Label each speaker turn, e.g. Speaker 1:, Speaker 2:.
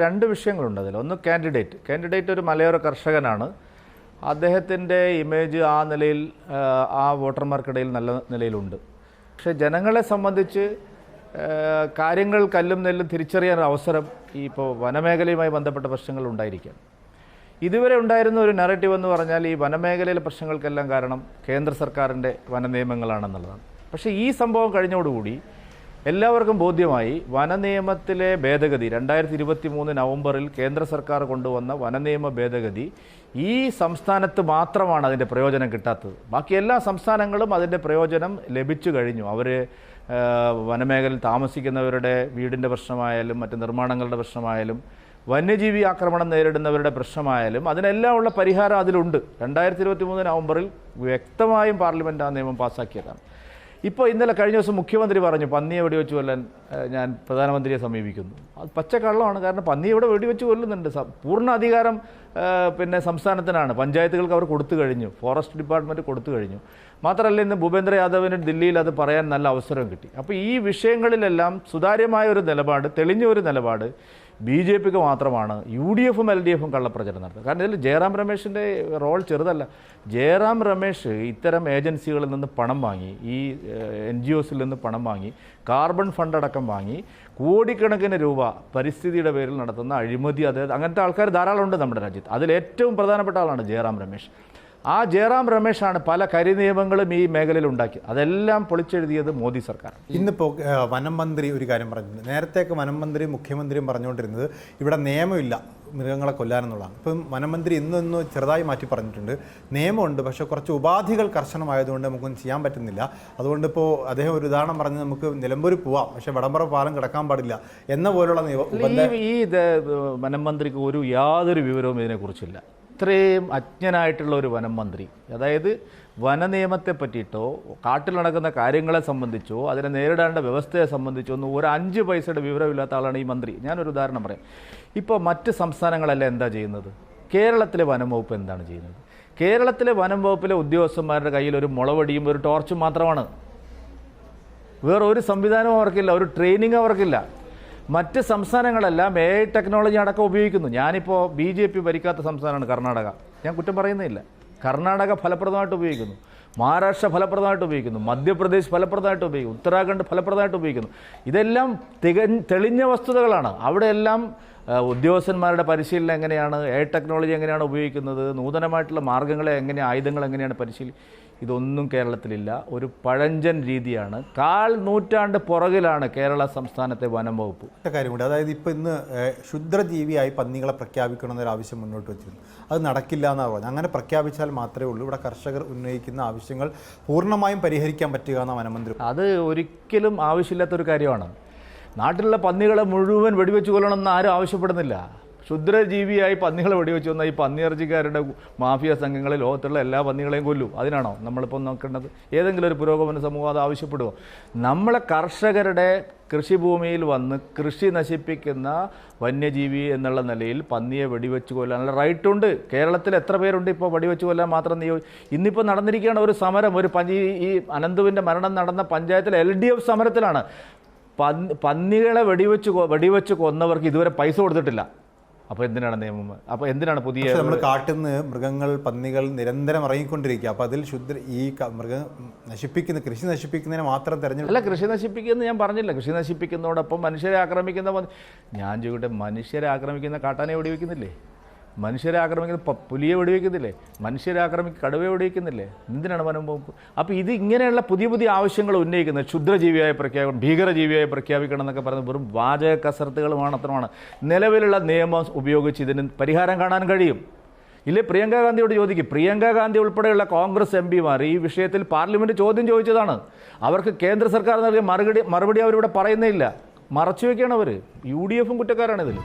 Speaker 1: രണ്ട് വിഷയങ്ങളുണ്ട് അതിൽ. ഒന്ന് കാൻഡിഡേറ്റ് കാൻഡിഡേറ്റ് ഒരു മലയോര കർഷകനാണ്. അദ്ദേഹത്തിന്റെ ഇമേജ് ആ നിലയിൽ ആ, വോട്ടർമാർക്കിടയിൽ നല്ല നിലയിലുണ്ട്. പക്ഷെ ജനങ്ങളെ സംബന്ധിച്ച് കാര്യങ്ങൾ കല്ലും നെല്ലും തിരിച്ചറിയാൻ അവസരം ഈ ഇപ്പോൾ വനമേഖലയുമായി ബന്ധപ്പെട്ട പ്രശ്നങ്ങൾ ഉണ്ടായിരിക്കാം ഇതുവരെ ഉണ്ടായിരുന്ന ഒരു നെറേറ്റീവ് എന്ന് പറഞ്ഞാൽ ഈ വനമേഖലയിലെ പ്രശ്നങ്ങൾക്കെല്ലാം കാരണം കേന്ദ്ര സർക്കാരിന്റെ വനനിയമങ്ങളാണെന്നുള്ളതാണ്. പക്ഷേ ഈ സംഭവം കഴിഞ്ഞോടുകൂടി എല്ലാവർക്കും ബോധ്യമായി വനനിയമത്തിലെ ഭേദഗതി രണ്ടായിരത്തി ഇരുപത്തി മൂന്ന് നവംബറിൽ കേന്ദ്ര സർക്കാർ കൊണ്ടുവന്ന വനനിയമ ഭേദഗതി ഈ സംസ്ഥാനത്ത് മാത്രമാണ് അതിന്റെ പ്രയോജനം കിട്ടാത്തത്. ബാക്കി എല്ലാ സംസ്ഥാനങ്ങളും അതിന്റെ പ്രയോജനം ലഭിച്ചു കഴിഞ്ഞു. അവർ വനമേഖലയിൽ താമസിക്കുന്നവരുടെ വീടിന്റെ പ്രശ്നമായാലും മറ്റ് നിർമ്മാണങ്ങളുടെ പ്രശ്നമായാലും വന്യജീവി ആക്രമണം നേരിടുന്നവരുടെ പ്രശ്നമായാലും അതിനെല്ലാം ഉള്ള പരിഹാരം അതിലുണ്ട്. രണ്ടായിരത്തി ഇരുപത്തി മൂന്ന് നവംബറിൽ വ്യക്തമായും പാർലമെന്റ് ആ നിയമം പാസ്സാക്കിയതാണ് ഇപ്പോൾ ഇന്നലെ കഴിഞ്ഞ ദിവസം മുഖ്യമന്ത്രി പറഞ്ഞു പന്നിയെ വെടിവെച്ച് കൊല്ലാൻ ഞാൻ പ്രധാനമന്ത്രിയെ സമീപിക്കുന്നു. അത് പച്ചക്കള്ളമാണ്. കാരണം പന്നിയെ ഇവിടെ വെടിവെച്ച് കൊല്ലുന്നുണ്ട്. പൂർണ അധികാരം പിന്നെ സംസ്ഥാനത്തിനാണ്. പഞ്ചായത്തുകൾക്ക് അവർ കൊടുത്തു കഴിഞ്ഞു. ഫോറസ്റ്റ് ഡിപ്പാർട്ട്മെന്റ് കൊടുത്തു കഴിഞ്ഞു. മാത്രമല്ല ഇന്ന് ഭൂപേന്ദ്ര യാദവിന് ദില്ലിയിൽ അത് പറയാൻ നല്ല അവസരം കിട്ടി. അപ്പോൾ ഈ വിഷയങ്ങളിലെല്ലാം സുതാര്യമായ ഒരു നിലപാട് തെളിഞ്ഞ ഒരു നിലപാട് ബി ജെ പിക്ക് മാത്രമാണ് യു ഡി എഫും എൽ ഡി എഫും കള്ളപ്രചരണം നടത്തുന്നത്. കാരണം ഇതിൽ ജയറാം രമേശിന്റെ റോൾ ചെറുതല്ല. ജയറാം രമേശ് ഇത്തരം ഏജൻസികളിൽ നിന്ന് പണം വാങ്ങി ഈ എൻ ജി ഒസിൽ നിന്ന് പണം വാങ്ങി കാർബൺ ഫണ്ട് അടക്കം വാങ്ങി കോടിക്കണക്കിന് രൂപ പരിസ്ഥിതിയുടെ പേരിൽ നടത്തുന്ന അഴിമതി അതായത് അങ്ങനത്തെ ആൾക്കാർ ധാരാളം ഉണ്ട് നമ്മുടെ രാജ്യത്ത്. അതിൽ ഏറ്റവും പ്രധാനപ്പെട്ട ആളാണ് ജയറാം രമേശ്. ആ ജയറാം രമേശാണ് പല കരിനിയമങ്ങളും ഈ മേഖലയിൽ ഉണ്ടാക്കി അതെല്ലാം പൊളിച്ചെഴുതിയത് മോദി സർക്കാർ.
Speaker 2: ഇന്നിപ്പോൾ വനം മന്ത്രി ഒരു കാര്യം പറഞ്ഞു നേരത്തെയൊക്കെ വനം മന്ത്രി മുഖ്യമന്ത്രിയും പറഞ്ഞുകൊണ്ടിരുന്നത് ഇവിടെ നിയമമില്ല മൃഗങ്ങളെ കൊല്ലാനെന്നുള്ളതാണ് ഇപ്പം വനം മന്ത്രി ഇന്ന് ഇന്ന് ചെറുതായി മാറ്റി പറഞ്ഞിട്ടുണ്ട്. നിയമമുണ്ട് പക്ഷേ കുറച്ച് ഉപാധികൾ കർശനമായതുകൊണ്ട് നമുക്കൊന്നും ചെയ്യാൻ പറ്റുന്നില്ല. അതുകൊണ്ട് ഇപ്പോൾ അദ്ദേഹം ഒരു ഉദാഹരണം പറഞ്ഞ് നമുക്ക് നിലമ്പൂർ പോവാം. പക്ഷേ വടംപുറ പാലം കിടക്കാൻ പാടില്ല എന്ന പോലുള്ള നിയമം
Speaker 1: ഈ ഈ വനം മന്ത്രിക്ക് ഒരു യാതൊരു വിവരവും ഇതിനെക്കുറിച്ചില്ല. ഇത്രയും അജ്ഞനായിട്ടുള്ള ഒരു വനം മന്ത്രി. അതായത് വനനിയമത്തെ പറ്റിയിട്ടോ കാട്ടിൽ നടക്കുന്ന കാര്യങ്ങളെ സംബന്ധിച്ചോ അതിനെ നേരിടേണ്ട വ്യവസ്ഥയെ സംബന്ധിച്ചോ ഒന്നും ഒരു അഞ്ച് പൈസയുടെ വിവരമില്ലാത്ത ആളാണ് ഈ മന്ത്രി. ഞാനൊരു ഉദാഹരണം പറയാം. ഇപ്പോൾ മറ്റ് സംസ്ഥാനങ്ങളെല്ലാം എന്താ ചെയ്യുന്നത്? കേരളത്തിലെ വനം വകുപ്പ് എന്താണ് ചെയ്യുന്നത്? കേരളത്തിലെ വനം വകുപ്പിലെ ഉദ്യോഗസ്ഥന്മാരുടെ കയ്യിൽ ഒരു മുളവടിയും ഒരു ടോർച്ചും മാത്രമാണ്. വേറെ ഒരു സംവിധാനവും അവർക്കില്ല ഒരു ട്രെയിനിങ് അവർക്കില്ല. മറ്റ് സംസ്ഥാനങ്ങളെല്ലാം എ ഐ ടെക്നോളജി അടക്കം ഉപയോഗിക്കുന്നു. ഞാനിപ്പോൾ ബി ജെ പി ഭരിക്കാത്ത സംസ്ഥാനമാണ് കർണാടക. ഞാൻ കുറ്റം പറയുന്നില്ല. കർണാടക ഫലപ്രദമായിട്ട് ഉപയോഗിക്കുന്നു. മഹാരാഷ്ട്ര ഫലപ്രദമായിട്ട് ഉപയോഗിക്കുന്നു. മധ്യപ്രദേശ് ഫലപ്രദമായിട്ട് ഉപയോഗിക്കുന്നു. ഉത്തരാഖണ്ഡ് ഫലപ്രദമായിട്ട് ഉപയോഗിക്കുന്നു. ഇതെല്ലാം തിക തെളിഞ്ഞ വസ്തുതകളാണ്. അവിടെയെല്ലാം ഉദ്യോഗസ്ഥന്മാരുടെ പരിശീലനം എങ്ങനെയാണ്? എ ടെക്നോളജി എങ്ങനെയാണ് ഉപയോഗിക്കുന്നത്? നൂതനമായിട്ടുള്ള മാർഗങ്ങളെ എങ്ങനെ ആയുധങ്ങൾ എങ്ങനെയാണ് പരിശീലി ഇതൊന്നും കേരളത്തിലില്ല. ഒരു പഴഞ്ചൻ രീതിയാണ്. കാൽ നൂറ്റാണ്ട് പുറകിലാണ് കേരള സംസ്ഥാനത്തെ വനം വകുപ്പ്.
Speaker 2: കാര്യം കൂടി. അതായത് ഇപ്പോൾ ഇന്ന് ക്ഷുദ്രജീവിയായി പന്നികളെ പ്രഖ്യാപിക്കണമെന്നൊരു ആവശ്യം മുന്നോട്ട് വെച്ചിരുന്നു. അത് നടക്കില്ല എന്നാണ് പറഞ്ഞത്. അങ്ങനെ പ്രഖ്യാപിച്ചാൽ മാത്രമേ ഉള്ളൂ. ഇവിടെ കർഷകർ ഉന്നയിക്കുന്ന ആവശ്യങ്ങൾ പൂർണമായും പരിഹരിക്കാൻ പറ്റുക എന്നാണ് വനമന്ത്രി
Speaker 1: അത് ഒരിക്കലും ആവശ്യമില്ലാത്തൊരു കാര്യമാണ്. നാട്ടിലുള്ള പന്നികളെ മുഴുവൻ വെടിവെച്ച് കൊല്ലണമെന്ന് ആരും ആവശ്യപ്പെടുന്നില്ല. ക്ഷുദ്രജീവിയായി പന്നികളെ വെടിവെച്ച് വന്ന ഈ പന്നിയിറച്ചിക്കാരുടെ മാഫിയ സംഘങ്ങളെ ലോകത്തുള്ള എല്ലാ പന്നികളെയും കൊല്ലും. അതിനാണോ നമ്മളിപ്പോൾ നോക്കേണ്ടത്? ഏതെങ്കിലും ഒരു പുരോഗമന സമൂഹം അത് ആവശ്യപ്പെടുമോ നമ്മളെ കർഷകരുടെ കൃഷിഭൂമിയിൽ വന്ന് കൃഷി നശിപ്പിക്കുന്ന വന്യജീവി എന്നുള്ള നിലയിൽ പന്നിയെ വെടിവെച്ച് കൊല്ലാനുള്ള റൈറ്റ് ഉണ്ട്. കേരളത്തിൽ എത്ര പേരുണ്ട് ഇപ്പോൾ വെടിവെച്ച് കൊല്ലാൻ മാത്രം നീ ഇന്നിപ്പോൾ നടന്നിരിക്കുകയാണ് ഒരു സമരം. ഒരു പഞ്ചി ഈ അനന്തുവിന്റെ മരണം നടന്ന പഞ്ചായത്തിൽ എൽ ഡി എഫ് സമരത്തിലാണ്. പന്നികളെ വെടിവെച്ച് വെടിവെച്ച് കൊന്നവർക്ക് ഇതുവരെ പൈസ കൊടുത്തിട്ടില്ല. അപ്പോൾ എന്തിനാണ് നിയമം? അപ്പോൾ എന്തിനാണ് പുതിയ
Speaker 2: നമ്മൾ കാട്ടിൽ നിന്ന് മൃഗങ്ങൾ പന്നികൾ നിരന്തരം ഇറങ്ങിക്കൊണ്ടിരിക്കുക. അപ്പോൾ അതിൽ ശുദ്ധ ഈ മൃഗം നശിപ്പിക്കുന്ന കൃഷി നശിപ്പിക്കുന്നതിന് മാത്രം തെരഞ്ഞെടുപ്പ്
Speaker 1: അല്ല കൃഷി നശിപ്പിക്കുമെന്ന് ഞാൻ പറഞ്ഞില്ല. കൃഷി നശിപ്പിക്കുന്നതോടൊപ്പം മനുഷ്യരെ ആക്രമിക്കുന്ന ഞാൻ ചോദിക്കട്ടെ മനുഷ്യരെ ആക്രമിക്കുന്ന കാട്ടാനെ വെടിവെക്കുന്നില്ലേ? മനുഷ്യരെ ആക്രമിക്കുന്ന പുലിയെ വെടിവെക്കുന്നില്ലേ? മനുഷ്യരെ ആക്രമിക്കുന്ന കടുവയെ വെടിവെക്കുന്നില്ലേ? എന്തിനാണ് വനം അപ്പോൾ ഇത് ഇങ്ങനെയുള്ള പുതിയ പുതിയ ആവശ്യങ്ങൾ ഉന്നയിക്കുന്നത് ക്ഷുദ്രജീവിയായി പ്രഖ്യാപിക്കണം ഭീകരജീവിയായി പ്രഖ്യാപിക്കണം എന്നൊക്കെ പറയുന്നത് വെറും വാചക കസർത്തുകൾ മാത്രമാണ് നിലവിലുള്ള നിയമം ഉപയോഗിച്ച് ഇതിന് പരിഹാരം കാണാൻ കഴിയും. ഇല്ലേ പ്രിയങ്ക ഗാന്ധിയോട് ചോദിക്കും. പ്രിയങ്ക ഗാന്ധി ഉൾപ്പെടെയുള്ള കോൺഗ്രസ് എം പിമാർ ഈ വിഷയത്തിൽ പാർലമെന്റ് ചോദ്യം ചോദിച്ചതാണ്. അവർക്ക് കേന്ദ്ര സർക്കാർ നൽകിയ മറുപടി മറുപടി അവരിവിടെ പറയുന്നേ ഇല്ല. മറച്ചു വയ്ക്കുകയാണ് അവർ യു ഡി എഫും കുറ്റക്കാരാണ് ഇതിൽ